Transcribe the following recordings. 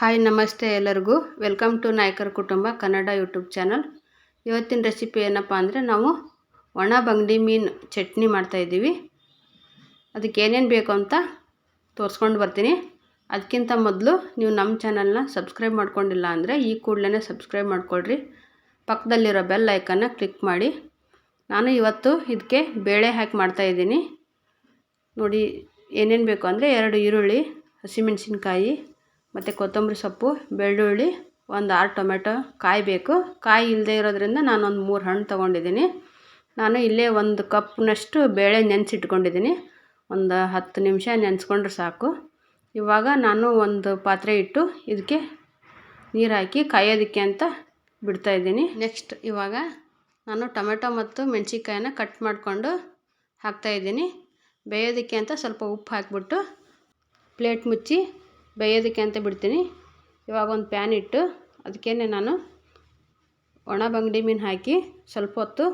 Hi, ನಮಸ್ತೆ ಎಲ್ಲರಿಗೂ. Welcome to Naikar ಕುಟುಂಬ ಕನ್ನಡ ಯೂಟ್ಯೂಬ್ ಚಾನಲ್. ಇವತ್ತಿನ ರೆಸಿಪಿ ಏನಪ್ಪ ಅಂದರೆ ನಾವು ಒಣ ಬಂಗಡಿ ಮೀನು ಚಟ್ನಿ ಮಾಡ್ತಾಯಿದ್ದೀವಿ ಅದಕ್ಕೆ ಏನೇನು ಬೇಕು ಅಂತ ತೋರಿಸ್ಕೊಂಡು ಬರ್ತೀನಿ. ಅದಕ್ಕಿಂತ ಮೊದಲು ನೀವು ನಮ್ಮ ಚಾನಲ್ನ ಸಬ್ಸ್ಕ್ರೈಬ್ ಮಾಡ್ಕೊಂಡಿಲ್ಲ ಅಂದರೆ ಈ ಕೂಡಲೇ ಸಬ್ಸ್ಕ್ರೈಬ್ ಮಾಡ್ಕೊಳ್ರಿ. ಪಕ್ಕದಲ್ಲಿರೋ ಬೆಲ್ ಐಕನ್ನ ಕ್ಲಿಕ್ ಮಾಡಿ. ನಾನು ಇವತ್ತು ಇದಕ್ಕೆ ಬೇಳೆ ಹಾಕಿ ಮಾಡ್ತಾಯಿದ್ದೀನಿ ನೋಡಿ, ಏನೇನು ಬೇಕು ಅಂದರೆ ಎರಡು ಈರುಳ್ಳಿ, ಹಸಿಮೆಣಸಿನ್ಕಾಯಿ ಮತ್ತು ಕೊತ್ತಂಬರಿ ಸೊಪ್ಪು, ಬೆಳ್ಳುಳ್ಳಿ, ಒಂದು ಆರು ಟೊಮೆಟೊ ಕಾಯಿ ಬೇಕು ಕಾಯಿ ಇಲ್ಲದೆ ಇರೋದ್ರಿಂದ ನಾನೊಂದು ಮೂರು ಹಣ್ಣು ತೊಗೊಂಡಿದ್ದೀನಿ. ನಾನು ಇಲ್ಲೇ ಒಂದು ಕಪ್ನಷ್ಟು ಬೇಳೆ ನೆನೆಸಿಟ್ಕೊಂಡಿದ್ದೀನಿ. ಒಂದು ಹತ್ತು ನಿಮಿಷ ನೆನೆಸ್ಕೊಂಡ್ರೆ ಸಾಕು. ಇವಾಗ ನಾನು ಒಂದು ಪಾತ್ರೆ ಇಟ್ಟು ಇದಕ್ಕೆ ನೀರು ಹಾಕಿ ಕಾಯೋದಕ್ಕೆ ಅಂತ ಬಿಡ್ತಾಯಿದ್ದೀನಿ ನೆಕ್ಸ್ಟ್ ಇವಾಗ ನಾನು ಟೊಮೆಟೊ ಮತ್ತು ಮೆಣಸಿನ್ಕಾಯನ್ನ ಕಟ್ ಮಾಡಿಕೊಂಡು ಹಾಕ್ತಾಯಿದ್ದೀನಿ ಬೇಯೋದಕ್ಕೆ ಅಂತ ಸ್ವಲ್ಪ ಉಪ್ಪು ಹಾಕಿಬಿಟ್ಟು ಪ್ಲೇಟ್ ಮುಚ್ಚಿ ಬೇಯೋದಕ್ಕೆ ಅಂತ ಬಿಡ್ತೀನಿ. ಇವಾಗ ಒಂದು ಪ್ಯಾನ್ ಇಟ್ಟು ಅದಕ್ಕೇ ನಾನು ಒಣ ಬಂಗಡಿ ಮೀನು ಹಾಕಿ ಸ್ವಲ್ಪ ಹೊತ್ತು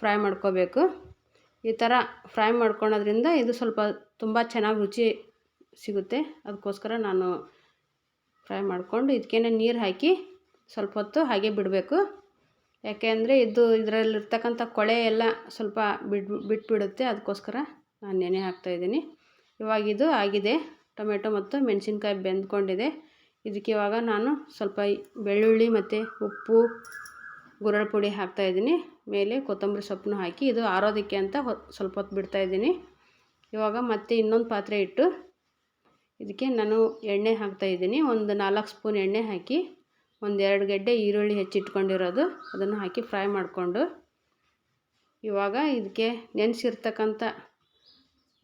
ಫ್ರೈ ಮಾಡ್ಕೋಬೇಕು. ಈ ಥರ ಫ್ರೈ ಮಾಡ್ಕೊಳೋದ್ರಿಂದ ಇದು ಸ್ವಲ್ಪ ತುಂಬ ಚೆನ್ನಾಗಿ ರುಚಿ ಸಿಗುತ್ತೆ. ಅದಕ್ಕೋಸ್ಕರ ನಾನು ಫ್ರೈ ಮಾಡಿಕೊಂಡು ಇದಕ್ಕೇನೆ ನೀರು ಹಾಕಿ ಸ್ವಲ್ಪ ಹೊತ್ತು ಹಾಗೆ ಬಿಡಬೇಕು. ಯಾಕೆ ಅಂದರೆ ಇದು ಇದರಲ್ಲಿರ್ತಕ್ಕಂಥ ಕೊಳೆ ಎಲ್ಲ ಸ್ವಲ್ಪ ಬಿಟ್ಟು ಬಿಟ್ಬಿಡುತ್ತೆ. ಅದಕ್ಕೋಸ್ಕರ ನಾನು ನೆನೆ ಹಾಕ್ತಾಯಿದ್ದೀನಿ ಇವಾಗ ಇದು ಆಗಿದೆ. ಟೊಮೆಟೊ ಮತ್ತು ಮೆಣಸಿನ್ಕಾಯಿ ಬೆಂದ್ಕೊಂಡಿದೆ. ಇದಕ್ಕೆ ಇವಾಗ ನಾನು ಸ್ವಲ್ಪ ಬೆಳ್ಳುಳ್ಳಿ ಮತ್ತು ಉಪ್ಪು, ಗುರಳ್ ಪುಡಿ ಹಾಕ್ತಾಯಿದ್ದೀನಿ ಮೇಲೆ ಕೊತ್ತಂಬರಿ ಸೊಪ್ಪನ್ನು ಹಾಕಿ ಇದು ಆರೋದಕ್ಕೆ ಅಂತ ಸ್ವಲ್ಪ ಹೊತ್ತು ಬಿಡ್ತಾಯಿದ್ದೀನಿ ಇವಾಗ ಮತ್ತೆ ಇನ್ನೊಂದು ಪಾತ್ರೆ ಇಟ್ಟು ಇದಕ್ಕೆ ನಾನು ಎಣ್ಣೆ ಹಾಕ್ತಾಯಿದ್ದೀನಿ ಒಂದು ನಾಲ್ಕು ಸ್ಪೂನ್ ಎಣ್ಣೆ ಹಾಕಿ ಒಂದೆರಡು ಗಡ್ಡೆ ಈರುಳ್ಳಿ ಹೆಚ್ಚಿಟ್ಕೊಂಡಿರೋದು. ಅದನ್ನು ಹಾಕಿ ಫ್ರೈ ಮಾಡಿಕೊಂಡು ಇವಾಗ ಇದಕ್ಕೆ ನೆನೆಸಿರ್ತಕ್ಕಂಥ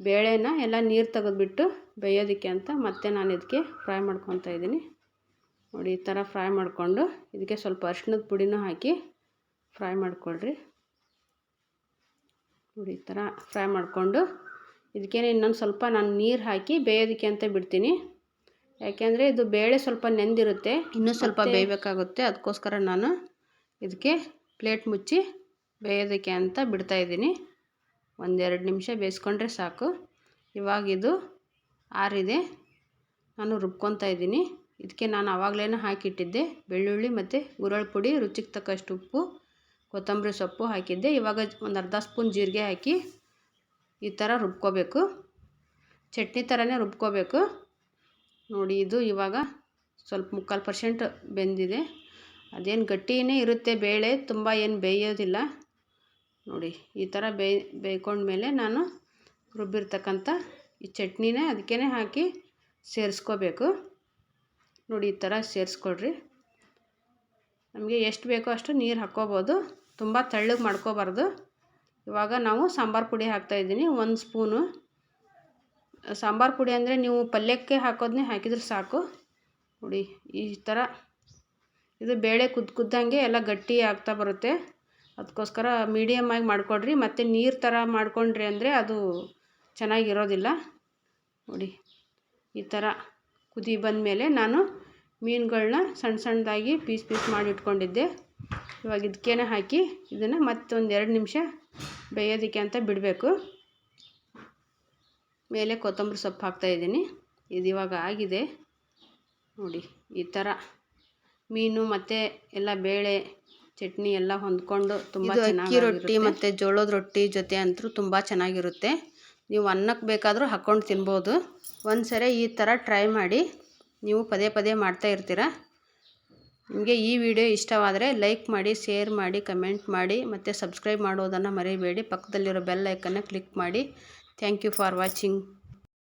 ಬೇಳೆನ ಎಲ್ಲ ನೀರು ತೆಗೆದ್ಬಿಟ್ಟು ಬೇಯೋದಕ್ಕೆ ಅಂತ ಮತ್ತೆ ನಾನು ಇದಕ್ಕೆ ಫ್ರೈ ಮಾಡ್ಕೊತಾ ಇದ್ದೀನಿ. ನೋಡಿ ಈ ಥರ ಫ್ರೈ ಮಾಡಿಕೊಂಡು ಇದಕ್ಕೆ ಸ್ವಲ್ಪ ಅರ್ಶಿಣದ ಪುಡಿನೂ ಹಾಕಿ ಫ್ರೈ ಮಾಡಿಕೊಳ್ರಿ. ನೋಡಿ ಈ ಥರ ಫ್ರೈ ಮಾಡಿಕೊಂಡು ಇದಕ್ಕೇನೆ ಇನ್ನೊಂದು ಸ್ವಲ್ಪ ನಾನು ನೀರು ಹಾಕಿ ಬೇಯೋದಕ್ಕೆ ಅಂತ ಬಿಡ್ತೀನಿ. ಯಾಕೆಂದರೆ ಇದು ಬೇಳೆ ಸ್ವಲ್ಪ ನೆಂದಿರುತ್ತೆ ಇನ್ನೂ ಸ್ವಲ್ಪ ಬೇಯಬೇಕಾಗುತ್ತೆ. ಅದಕ್ಕೋಸ್ಕರ ನಾನು ಇದಕ್ಕೆ ಪ್ಲೇಟ್ ಮುಚ್ಚಿ ಬೇಯೋದಕ್ಕೆ ಅಂತ ಬಿಡ್ತಾಯಿದ್ದೀನಿ ಒಂದೆರಡು ನಿಮಿಷ ಬೇಯಿಸ್ಕೊಂಡ್ರೆ ಸಾಕು. ಇವಾಗ ಇದು ಆರಿದೆ. ನಾನು ರುಬ್ಕೊತಾ ಇದ್ದೀನಿ. ಇದಕ್ಕೆ ನಾನು ಆವಾಗಲೇ ಹಾಕಿಟ್ಟಿದ್ದೆ. ಬೆಳ್ಳುಳ್ಳಿ ಮತ್ತು ಗುರಳ್ ಪುಡಿ, ರುಚಿಗೆ ತಕ್ಕಷ್ಟು ಉಪ್ಪು, ಕೊತ್ತಂಬರಿ ಸೊಪ್ಪು ಹಾಕಿದ್ದೆ. ಇವಾಗ ಒಂದು ಅರ್ಧ ಸ್ಪೂನ್ ಜೀರಿಗೆ ಹಾಕಿ ಈ ಥರ ರುಬ್ಕೋಬೇಕು. ಚಟ್ನಿ ಥರನೇ ರುಬ್ಕೋಬೇಕು. ನೋಡಿ, ಇದು ಇವಾಗ ಸ್ವಲ್ಪ ಮುಕ್ಕಾಲು ಪರ್ಸೆಂಟ್ ಬೆಂದಿದೆ. ಅದೇನು ಗಟ್ಟಿನೇ ಇರುತ್ತೆ, ಬೇಳೆ, ತುಂಬ ಏನು ಬೇಯೋದಿಲ್ಲ. ನೋಡಿ, ಈ ಥರ ಬೇಯ್ ಬೇಯ್ಕೊಂಡ್ಮೇಲೆ ನಾನು ರುಬ್ಬಿರ್ತಕ್ಕಂಥ ಈ ಚಟ್ನಿನೇ ಅದಕ್ಕೇ ಹಾಕಿ ಸೇರಿಸ್ಕೋಬೇಕು. ನೋಡಿ, ಈ ಥರ ಸೇರಿಸ್ಕೊಡ್ರಿ ನಮಗೆ ಎಷ್ಟು ಬೇಕೋ ಅಷ್ಟು ನೀರು ಹಾಕ್ಕೋಬೋದು. ತುಂಬ ತೆಳ್ಳಗೆ ಮಾಡ್ಕೋಬಾರ್ದು. ಇವಾಗ ನಾವು ಸಾಂಬಾರು ಪುಡಿ ಹಾಕ್ತಾಯಿದ್ದೀನಿ ಒಂದು ಸ್ಪೂನು. ಸಾಂಬಾರು ಪುಡಿ ಅಂದರೆ ನೀವು ಪಲ್ಯಕ್ಕೆ ಹಾಕೋದನ್ನೇ ಹಾಕಿದ್ರೆ ಸಾಕು. ನೋಡಿ, ಈ ಥರ. ಇದು ಬೇಳೆ ಕುದ್ದು ಕುದ್ದಂಗೆ ಎಲ್ಲ ಗಟ್ಟಿ ಆಗ್ತಾ ಬರುತ್ತೆ. ಅದಕ್ಕೋಸ್ಕರ ಮೀಡಿಯಮ್ ಆಗಿ ಮಾಡಿಕೊಡ್ರಿ. ಮತ್ತು ನೀರು ಥರ ಮಾಡಿಕೊಂಡ್ರಿ ಅಂದರೆ ಅದು ಚೆನ್ನಾಗಿರೋದಿಲ್ಲ. ನೋಡಿ, ಈ ಥರ ಕುದಿ ಬಂದಮೇಲೆ ನಾನು ಮೀನುಗಳನ್ನ ಸಣ್ಣ ಸಣ್ಣದಾಗಿ ಪೀಸ್ ಪೀಸ್ ಮಾಡಿ ಇಟ್ಕೊಂಡಿದ್ದೆ. ಇವಾಗ ಇದಕ್ಕೇನೆ ಹಾಕಿ ಇದನ್ನು ಮತ್ತೊಂದು ಎರಡು ನಿಮಿಷ ಬೇಯೋದಕ್ಕೆ ಅಂತ ಬಿಡಬೇಕು. ಮೇಲೆ ಕೊತ್ತಂಬರಿ ಸೊಪ್ಪು ಹಾಕ್ತಾಯಿದ್ದೀನಿ ಇದು ಇವಾಗ ಆಗಿದೆ. ನೋಡಿ, ಈ ಥರ ಮೀನು ಮತ್ತು ಎಲ್ಲ ಬೇಳೆ ಚಟ್ನಿ ಎಲ್ಲ ಹೊಂದ್ಕೊಂಡು ತುಂಬ ಅಕ್ಕಿ ರೊಟ್ಟಿ ಮತ್ತು ಜೋಳದ ರೊಟ್ಟಿ ಜೊತೆ ಅಂತೂ ತುಂಬ ಚೆನ್ನಾಗಿರುತ್ತೆ. ನೀವು ಅನ್ನಕ್ಕೆ ಬೇಕಾದರೂ ಹಾಕ್ಕೊಂಡು ತಿನ್ಬೋದು. ಒಂದು ಸರಿ ಈ ಥರ ಟ್ರೈ ಮಾಡಿ. ನೀವು ಪದೇ ಪದೇ ಮಾಡ್ತಾ ಇರ್ತೀರ? ನಿಮಗೆ ಈ ವಿಡಿಯೋ ಇಷ್ಟವಾದರೆ ಲೈಕ್ ಮಾಡಿ ಶೇರ್ ಮಾಡಿ ಕಮೆಂಟ್ ಮಾಡಿ ಮತ್ತು ಸಬ್ಸ್ಕ್ರೈಬ್ ಮಾಡೋದನ್ನು ಮರಿಬೇಡಿ. ಪಕ್ಕದಲ್ಲಿರೋ ಬೆಲ್ ಐಕನ್ನ ಕ್ಲಿಕ್ ಮಾಡಿ. Thank you for watching.